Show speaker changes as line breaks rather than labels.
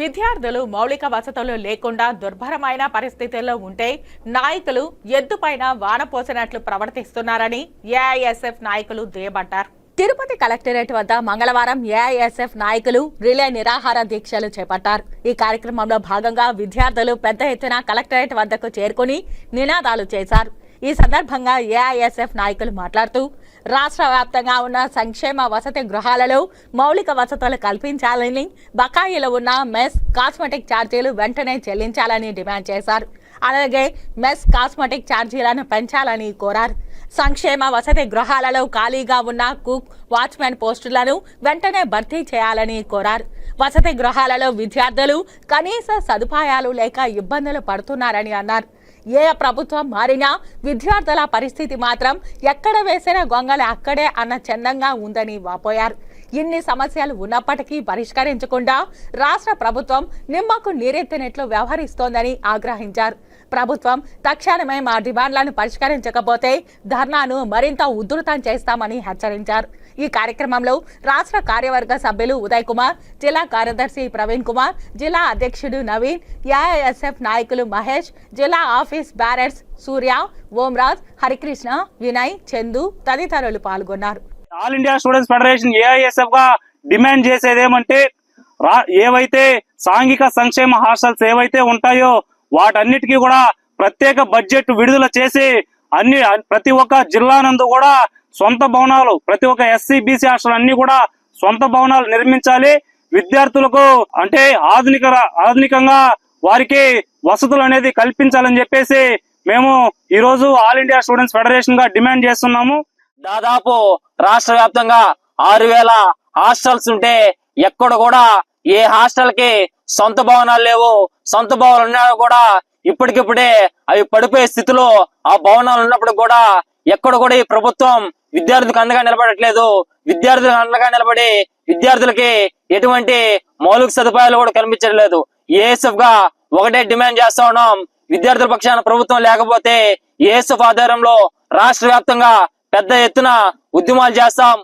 విద్యార్థులు మౌలిక వసతులు లేకుండా దుర్భరమైన పరిస్థితుల్లో ఉంటే నాయకులు ఎద్దుపైన వాన పోసినట్లు ప్రవర్తిస్తున్నారని ఏఐఎస్ఎఫ్ నాయకులు దుయ్యబట్టారు తిరుపతి కలెక్టరేట్ వద్ద మంగళవారం ఏఐఎస్ఎఫ్ నాయకులు రిలే నిరాహార దీక్షలు చేపట్టారు. ఈ కార్యక్రమంలో భాగంగా విద్యార్థులు పెద్ద ఎత్తున కలెక్టరేట్ వద్దకు చేరుకుని నినాదాలు చేశారు. ఈ సందర్భంగా ఏఐఎస్ఎఫ్ నాయకులు మాట్లాడుతూ రాష్ట్ర వ్యాప్తంగా ఉన్న సంక్షేమ వసతి గృహాలలో మౌలిక వసతులు కల్పించాలని బకాయిలు ఉన్న మెస్ కాస్మెటిక్ ఛార్జీలు వెంటనే చెల్లించాలని డిమాండ్ చేశారు. అలాగే మెస్ కాస్మెటిక్ ఛార్జీలను పెంచాలని కోరారు. సంక్షేమ వసతి గృహాలలో ఖాళీగా ఉన్న కుక్ వాచ్మెన్ పోస్టులను వెంటనే భర్తీ చేయాలని కోరారు. వసతి గృహాలలో విద్యార్థులు కనీస సదుపాయాలు లేక ఇబ్బందులు పడుతున్నారని అన్నారు. ఏ ప్రభుత్వం మారినా విద్యార్థుల పరిస్థితి మాత్రం ఎక్కడ వేసిన గొంగలి అక్కడే అన్న చందంగా ఉందని వాపోయారు. ఇన్ని సమస్యలు ఉన్నప్పటికీ పరిష్కరించకుండా రాష్ట్ర ప్రభుత్వం నిమ్మకు నీరెత్తినట్లు వ్యవహరిస్తోందని ఆగ్రహించారు. ప్రభుత్వం తక్షణమే మా డిమాండ్లను పరిష్కరించకపోతే ధర్నాను మరింత ఉధృతం చేస్తామని హెచ్చరించారు. ఈ కార్యక్రమంలో రాష్ట్ర కార్యవర్గ సభ్యులు ఉదయ్ కుమార్ జిల్లా కార్యదర్శి ప్రవీణ్ కుమార్ జిల్లా అధ్యక్షుడు నవీన్ ఏఐఎస్ఎఫ్ నాయకులు మహేష్ జిల్లా ఆఫీస్ బ్యారెట్స్ సూర్య ఓంరాజ్ హరికృష్ణ వినయ్ చందు తదితరులు పాల్గొన్నారు.
ఆల్ ఇండియా స్టూడెంట్స్ ఫెడరేషన్ ఏఐఎస్ఎఫ్గా డిమాండ్ చేసేది ఏమంటే ఏవైతే సాంఘిక సంక్షేమ హాస్టల్స్ ఏవైతే ఉంటాయో వాటన్నిటికీ కూడా ప్రత్యేక బడ్జెట్ విడుదల చేసి అన్ని ప్రతి ఒక్క జిల్లా నందు కూడా సొంత భవనాలు ప్రతి ఒక్క ఎస్సీ బీసీ హాస్టల్ అన్ని కూడా సొంత భవనాలు నిర్మించాలి. విద్యార్థులకు అంటే ఆధునిక ఆధునికంగా వారికి వసతులు అనేది కల్పించాలని చెప్పేసి మేము ఈ రోజు ఆల్ ఇండియా స్టూడెంట్స్ ఫెడరేషన్గా డిమాండ్ చేస్తున్నాము.
దాదాపు రాష్ట్ర వ్యాప్తంగా ఆరు వేల హాస్టల్స్ ఉంటే ఎక్కడ కూడా ఏ హాస్టల్కి సొంత భవనాలు లేవు సొంత భవనాలు ఉన్నా కూడా ఇప్పటికిప్పుడే అవి పడిపోయే స్థితిలో ఆ భవనాలు ఉన్నప్పుడు కూడా ఎక్కడ కూడా ఈ ప్రభుత్వం విద్యార్థులకు అండగా నిలబడట్లేదు. విద్యార్థులకు అండగా నిలబడి విద్యార్థులకి ఎటువంటి మౌలిక సదుపాయాలు కూడా కల్పించట్లేదు. ఏఎస్ఎఫ్గా ఒకటే డిమాండ్ చేస్తా ఉన్నాం. విద్యార్థుల పక్షాన ప్రభుత్వం లేకపోతే ఏఎస్ఎఫ్ ఆధ్వర్యంలో రాష్ట్ర వ్యాప్తంగా పెద్ద ఎత్తున ఉద్యమాలు చేస్తాం.